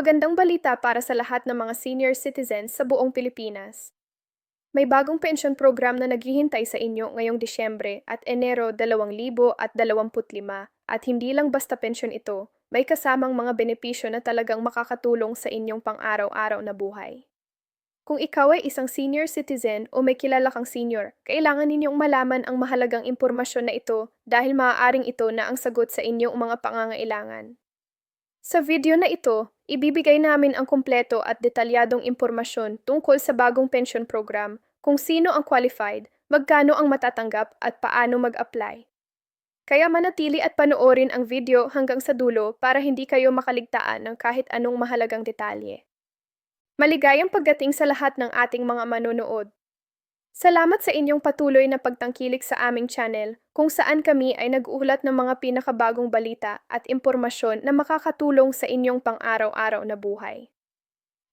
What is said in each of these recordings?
Magandang balita para sa lahat ng mga senior citizens sa buong Pilipinas. May bagong pension program na naghihintay sa inyo ngayong Disyembre at Enero 2025 at hindi lang basta pensyon ito, may kasamang mga benepisyo na talagang makakatulong sa inyong pang-araw-araw na buhay. Kung ikaw ay isang senior citizen o may kilala kang senior, kailangan ninyong malaman ang mahalagang impormasyon na ito dahil maaaring ito na ang sagot sa inyong mga pangangailangan. Sa video na ito, ibibigay namin ang kumpleto at detalyadong impormasyon tungkol sa bagong pension program, kung sino ang qualified, magkano ang matatanggap at paano mag-apply. Kaya manatili at panoorin ang video hanggang sa dulo para hindi kayo makaligtaan ng kahit anong mahalagang detalye. Maligayang pagdating sa lahat ng ating mga manonood. Salamat sa inyong patuloy na pagtangkilik sa aming channel kung saan kami ay nag-uulat ng mga pinakabagong balita at impormasyon na makakatulong sa inyong pang-araw-araw na buhay.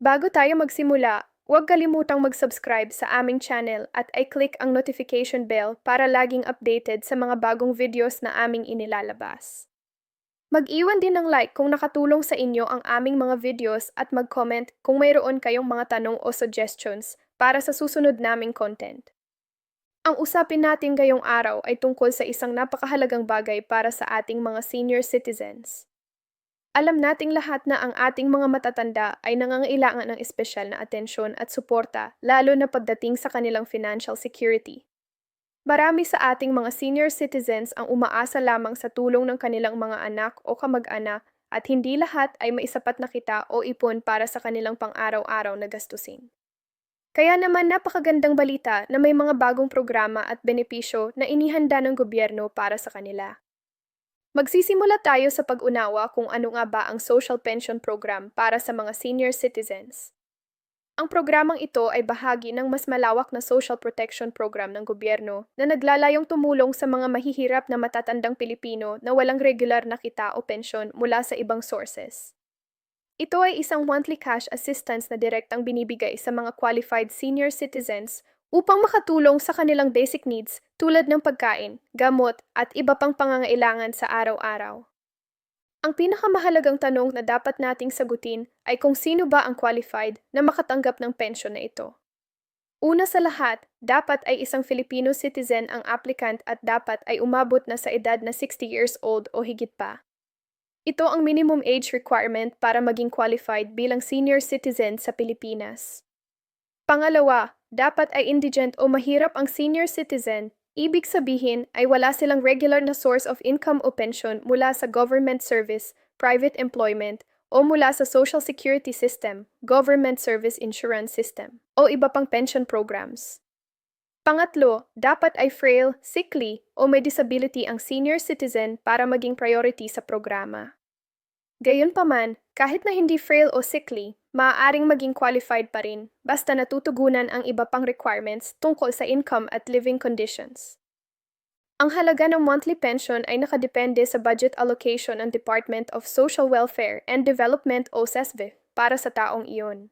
Bago tayo magsimula, huwag kalimutang mag-subscribe sa aming channel at i-click ang notification bell para laging updated sa mga bagong videos na aming inilalabas. Mag-iwan din ng like kung nakatulong sa inyo ang aming mga videos at mag-comment kung mayroon kayong mga tanong o suggestions para sa susunod naming content. Ang usapin natin ngayong araw ay tungkol sa isang napakahalagang bagay para sa ating mga senior citizens. Alam nating lahat na ang ating mga matatanda ay nangangailangan ng espesyal na atensyon at suporta lalo na pagdating sa kanilang financial security. Marami sa ating mga senior citizens ang umaasa lamang sa tulong ng kanilang mga anak o kamag-anak at hindi lahat ay maisapat na kita o ipon para sa kanilang pang-araw-araw na gastusin. Kaya naman napakagandang balita na may mga bagong programa at benepisyo na inihanda ng gobyerno para sa kanila. Magsisimula tayo sa pag-unawa kung ano nga ba ang Social Pension Program para sa mga senior citizens. Ang programang ito ay bahagi ng mas malawak na social protection program ng gobyerno na naglalayong tumulong sa mga mahihirap na matatandang Pilipino na walang regular na kita o pensyon mula sa ibang sources. Ito ay isang monthly cash assistance na direktang binibigay sa mga qualified senior citizens upang makatulong sa kanilang basic needs tulad ng pagkain, gamot, at iba pang pangangailangan sa araw-araw. Ang pinakamahalagang tanong na dapat nating sagutin ay kung sino ba ang qualified na makatanggap ng pensyon na ito. Una sa lahat, dapat ay isang Filipino citizen ang applicant at dapat ay umabot na sa edad na 60 years old o higit pa. Ito ang minimum age requirement para maging qualified bilang senior citizen sa Pilipinas. Pangalawa, dapat ay indigent o mahirap ang senior citizen, ibig sabihin ay wala silang regular na source of income o pension mula sa government service, private employment, o mula sa social security system, government service insurance system, o iba pang pension programs. Pangatlo, dapat ay frail, sickly, o may disability ang senior citizen para maging priority sa programa. Gayunpaman, kahit na hindi frail o sickly, maaaring maging qualified pa rin basta natutugunan ang iba pang requirements tungkol sa income at living conditions. Ang halaga ng monthly pension ay nakadepende sa budget allocation ng Department of Social Welfare and Development o SESVE para sa taong iyon.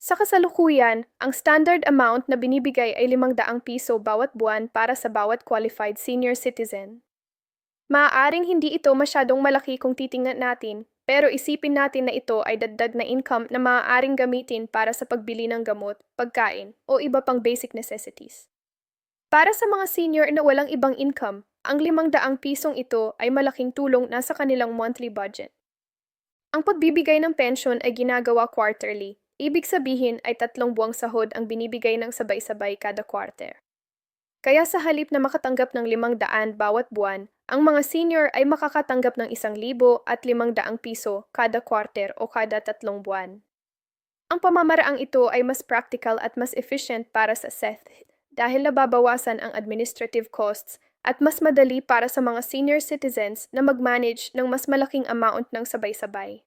Sa kasalukuyan, ang standard amount na binibigay ay 500 piso bawat buwan para sa bawat qualified senior citizen. Maaaring hindi ito masyadong malaki kung titingnan natin, pero isipin natin na ito ay dagdag na income na maaaring gamitin para sa pagbili ng gamot, pagkain, o iba pang basic necessities. Para sa mga senior na walang ibang income, ang 500 pisong ito ay malaking tulong na sa kanilang monthly budget. Ang pagbibigay ng pension ay ginagawa quarterly, ibig sabihin ay tatlong buwang sahod ang binibigay ng sabay-sabay kada quarter. Kaya sa halip na makatanggap ng 500 bawat buwan, ang mga senior ay makakatanggap ng isang libo at limang daang piso kada quarter o kada tatlong buwan. Ang pamamaraang ito ay mas practical at mas efficient para sa Seth dahil nababawasan ang administrative costs at mas madali para sa mga senior citizens na mag-manage ng mas malaking amount ng sabay-sabay.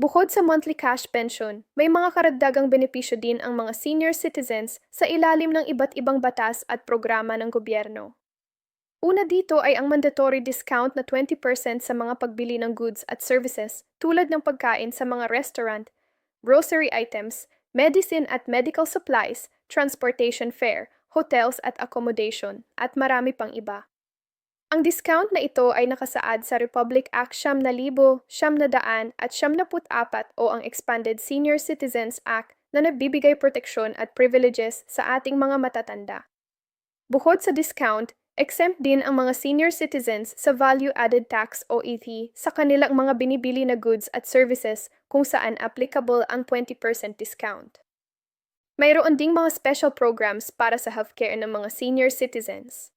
Bukod sa monthly cash pension, may mga karagdagang benepisyo din ang mga senior citizens sa ilalim ng iba't ibang batas at programa ng gobyerno. Una dito ay ang mandatory discount na 20% sa mga pagbili ng goods at services tulad ng pagkain sa mga restaurant, grocery items, medicine at medical supplies, transportation fare, hotels at accommodation, at marami pang iba. Ang discount na ito ay nakasaad sa Republic Act Siyam na Libo, Siyam na Daan at Siyam na Put-apat o ang Expanded Senior Citizens Act na nagbibigay proteksyon at privileges sa ating mga matatanda. Bukod sa discount, exempt din ang mga senior citizens sa value-added tax o ET sa kanilang mga binibili na goods at services kung saan applicable ang 20% discount. Mayroon ding mga special programs para sa healthcare ng mga senior citizens.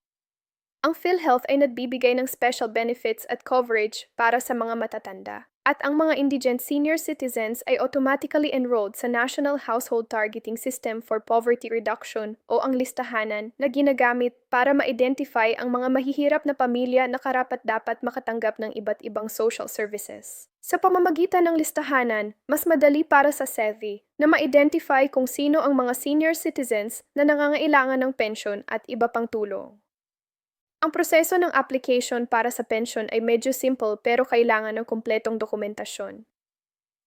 Ang PhilHealth ay nagbibigay ng special benefits at coverage para sa mga matatanda. At ang mga indigent senior citizens ay automatically enrolled sa National Household Targeting System for Poverty Reduction o ang listahanan na ginagamit para ma-identify ang mga mahihirap na pamilya na karapat-dapat makatanggap ng iba't ibang social services. Sa pamamagitan ng listahanan, mas madali para sa SEVI na ma-identify kung sino ang mga senior citizens na nangangailangan ng pensyon at iba pang tulong. Ang proseso ng application para sa pension ay medyo simple pero kailangan ng kumpletong dokumentasyon.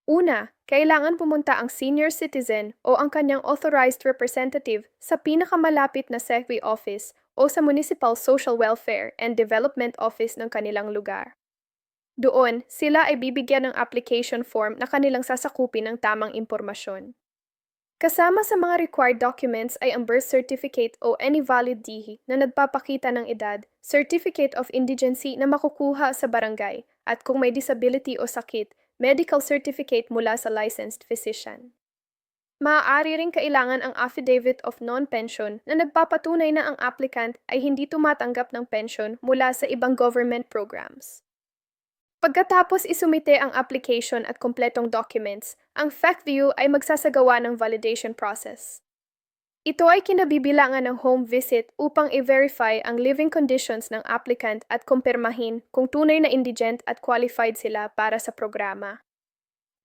Una, kailangan pumunta ang senior citizen o ang kanyang authorized representative sa pinakamalapit na SECWI office o sa Municipal Social Welfare and Development Office ng kanilang lugar. Doon, sila ay bibigyan ng application form na kanilang sasakupin ng tamang impormasyon. Kasama sa mga required documents ay ang birth certificate o any valid DIHI na nagpapakita ng edad, certificate of indigency na makukuha sa barangay, at kung may disability o sakit, medical certificate mula sa licensed physician. Maaari ring kailangan ang affidavit of non-pension na nagpapatunay na ang applicant ay hindi tumatanggap ng pension mula sa ibang government programs. Pagkatapos isumite ang application at kompletong documents, ang FACView ay magsasagawa ng validation process. Ito ay kinabibilangan ng home visit upang i-verify ang living conditions ng applicant at kumpirmahin kung tunay na indigent at qualified sila para sa programa.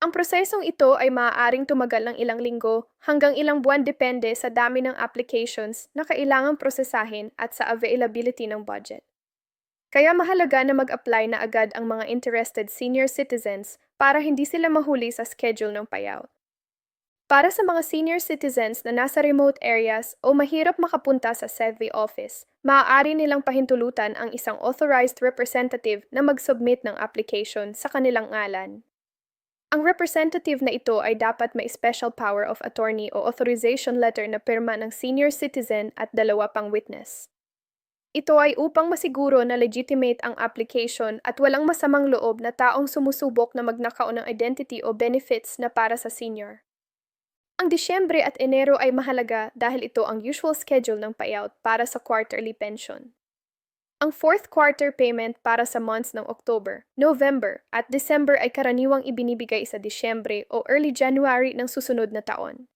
Ang prosesong ito ay maaaring tumagal ng ilang linggo hanggang ilang buwan depende sa dami ng applications na kailangang prosesahin at sa availability ng budget. Kaya mahalaga na mag-apply na agad ang mga interested senior citizens para hindi sila mahuli sa schedule ng payout. Para sa mga senior citizens na nasa remote areas o mahirap makapunta sa SEVI office, maaari nilang pahintulutan ang isang authorized representative na mag-submit ng application sa kanilang ngalan. Ang representative na ito ay dapat may special power of attorney o authorization letter na pirma ng senior citizen at dalawa pang witness. Ito ay upang masiguro na legitimate ang application at walang masamang loob na taong sumusubok na magnakaw ng identity o benefits na para sa senior. Ang Disyembre at Enero ay mahalaga dahil ito ang usual schedule ng payout para sa quarterly pension. Ang fourth quarter payment para sa months ng October, November at December ay karaniwang ibinibigay sa Disyembre o early January ng susunod na taon.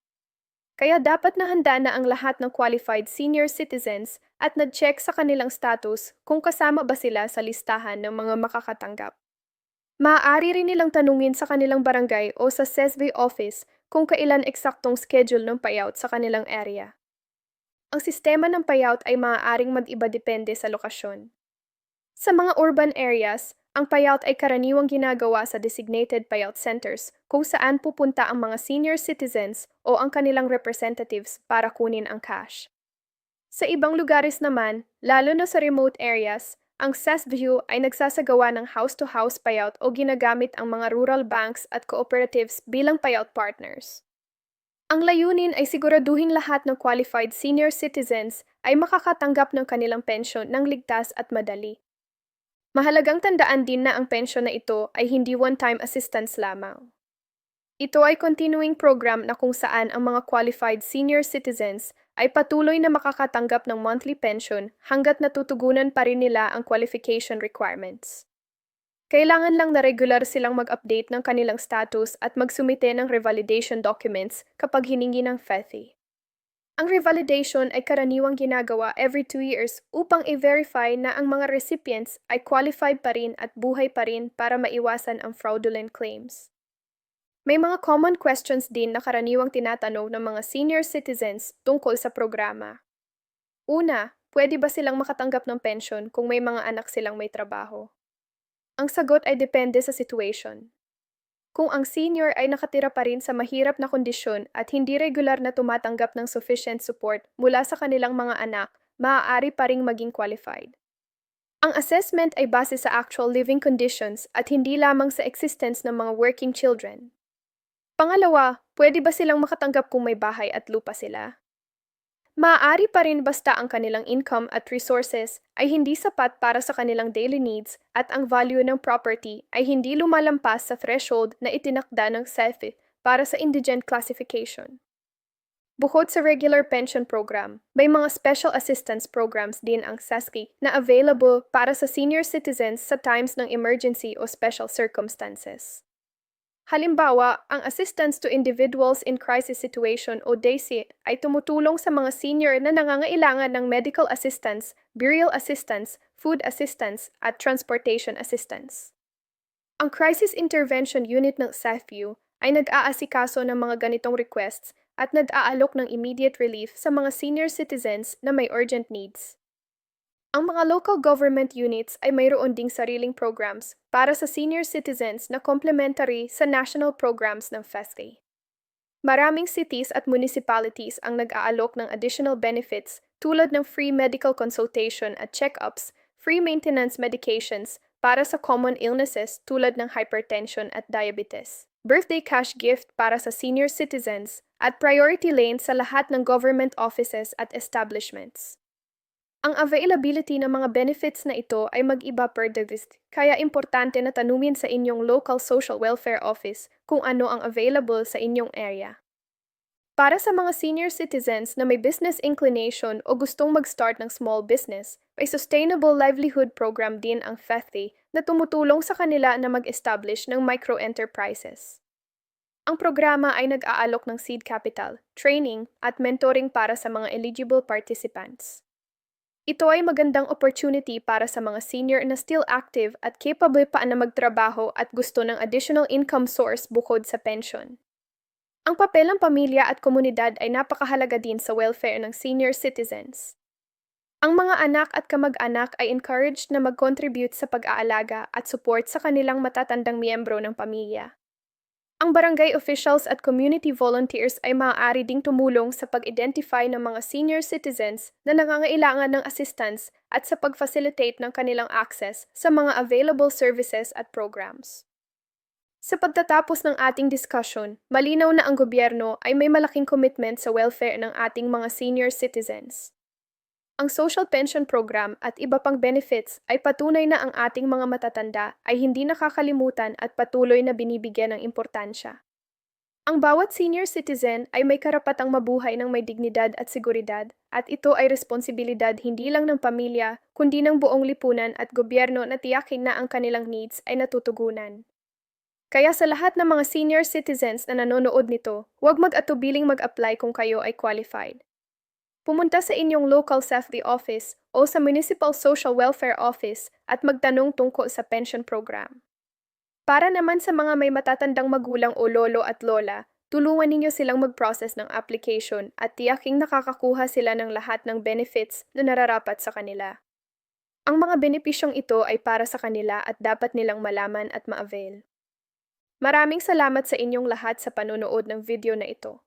Kaya dapat na handa na ang lahat ng qualified senior citizens at nag-check sa kanilang status kung kasama ba sila sa listahan ng mga makakatanggap. Maaari rin nilang tanungin sa kanilang barangay o sa SESB office kung kailan eksaktong schedule ng payout sa kanilang area. Ang sistema ng payout ay maaaring mag-iba depende sa lokasyon. Sa mga urban areas, ang payout ay karaniwang ginagawa sa designated payout centers kung saan pupunta ang mga senior citizens o ang kanilang representatives para kunin ang cash. Sa ibang lugares naman, lalo na sa remote areas, ang SESView ay nagsasagawa ng house-to-house payout o ginagamit ang mga rural banks at cooperatives bilang payout partners. Ang layunin ay siguraduhin lahat ng qualified senior citizens ay makakatanggap ng kanilang pensyon ng ligtas at madali Mahalagang tandaan din na ang pensyon na ito ay hindi one-time assistance lamang. Ito ay continuing program na kung saan ang mga qualified senior citizens ay patuloy na makakatanggap ng monthly pension hanggat natutugunan pa rin nila ang qualification requirements. Kailangan lang na regular silang mag-update ng kanilang status at magsumite ng revalidation documents kapag hiningi ng FETI. Ang revalidation ay karaniwang ginagawa every two years upang i-verify na ang mga recipients ay qualified pa rin at buhay pa rin para maiwasan ang fraudulent claims. May mga common questions din na karaniwang tinatanong ng mga senior citizens tungkol sa programa. Una, pwede ba silang makatanggap ng pension kung may mga anak silang may trabaho? Ang sagot ay depende sa situation. Kung ang senior ay nakatira pa rin sa mahirap na kondisyon at hindi regular na tumatanggap ng sufficient support mula sa kanilang mga anak, maaari pa ring maging qualified. Ang assessment ay base sa actual living conditions at hindi lamang sa existence ng mga working children. Pangalawa, pwede ba silang makatanggap kung may bahay at lupa sila? Maaari pa rin basta ang kanilang income at resources ay hindi sapat para sa kanilang daily needs at ang value ng property ay hindi lumalampas sa threshold na itinakda ng SEFI para sa indigent classification. Bukod sa regular pension program, may mga special assistance programs din ang SASCI na available para sa senior citizens sa times ng emergency o special circumstances. Halimbawa, ang Assistance to Individuals in Crisis Situation o DAISY ay tumutulong sa mga senior na nangangailangan ng medical assistance, burial assistance, food assistance, at transportation assistance. Ang Crisis Intervention Unit ng SAFU ay nag-aasikaso ng mga ganitong requests at nag-aalok ng immediate relief sa mga senior citizens na may urgent needs. Ang mga local government units ay mayroon ding sariling programs para sa senior citizens na complementary sa national programs ng FESTE. Maraming cities at municipalities ang nag-aalok ng additional benefits tulad ng free medical consultation at check-ups, free maintenance medications para sa common illnesses tulad ng hypertension at diabetes, birthday cash gift para sa senior citizens, at priority lanes sa lahat ng government offices at establishments. Ang availability ng mga benefits na ito ay mag-iba per district, kaya importante na tanumin sa inyong local social welfare office kung ano ang available sa inyong area. Para sa mga senior citizens na may business inclination o gustong mag-start ng small business, may Sustainable Livelihood Program din ang FETHI na tumutulong sa kanila na mag-establish ng micro-enterprises. Ang programa ay nag-aalok ng seed capital, training, at mentoring para sa mga eligible participants. Ito ay magandang opportunity para sa mga senior na still active at capable pa na magtrabaho at gusto ng additional income source bukod sa pension. Ang papel ng pamilya at komunidad ay napakahalaga din sa welfare ng senior citizens. Ang mga anak at kamag-anak ay encouraged na mag-contribute sa pag-aalaga at support sa kanilang matatandang miyembro ng pamilya. Ang barangay officials at community volunteers ay maaari ding tumulong sa pag-identify ng mga senior citizens na nangangailangan ng assistance at sa pag-facilitate ng kanilang access sa mga available services at programs. Sa pagtatapos ng ating discussion, malinaw na ang gobyerno ay may malaking commitment sa welfare ng ating mga senior citizens. Ang social pension program at iba pang benefits ay patunay na ang ating mga matatanda ay hindi nakakalimutan at patuloy na binibigyan ng importansya. Ang bawat senior citizen ay may karapatang mabuhay ng may dignidad at seguridad at ito ay responsibilidad hindi lang ng pamilya kundi ng buong lipunan at gobyerno na tiyakin na ang kanilang needs ay natutugunan. Kaya sa lahat ng mga senior citizens na nanonood nito, huwag mag-atubiling mag-apply kung kayo ay qualified. Pumunta sa inyong local SAFD office o sa Municipal Social Welfare Office at magtanong tungkol sa pension program. Para naman sa mga may matatandang magulang o lolo at lola, tulungan ninyo silang mag-process ng application at tiyaking nakakakuha sila ng lahat ng benefits na nararapat sa kanila. Ang mga benepisyong ito ay para sa kanila at dapat nilang malaman at ma-avail. Maraming salamat sa inyong lahat sa panonood ng video na ito.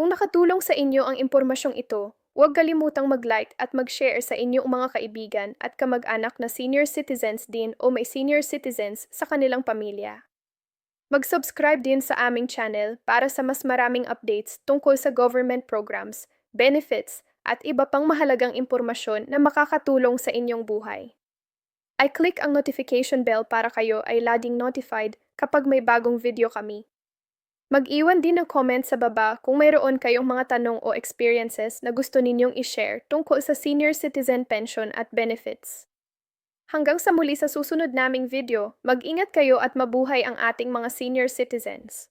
Kung nakatulong sa inyo ang impormasyong ito, huwag kalimutang mag-like at mag-share sa inyong mga kaibigan at kamag-anak na senior citizens din o may senior citizens sa kanilang pamilya. Mag-subscribe din sa aming channel para sa mas maraming updates tungkol sa government programs, benefits, at iba pang mahalagang impormasyon na makakatulong sa inyong buhay. I-click ang notification bell para kayo ay laging notified kapag may bagong video kami. Mag-iwan din ng comment sa baba kung mayroon kayong mga tanong o experiences na gusto ninyong i-share tungkol sa senior citizen pension at benefits. Hanggang sa muli sa susunod naming video, mag-ingat kayo at mabuhay ang ating mga senior citizens.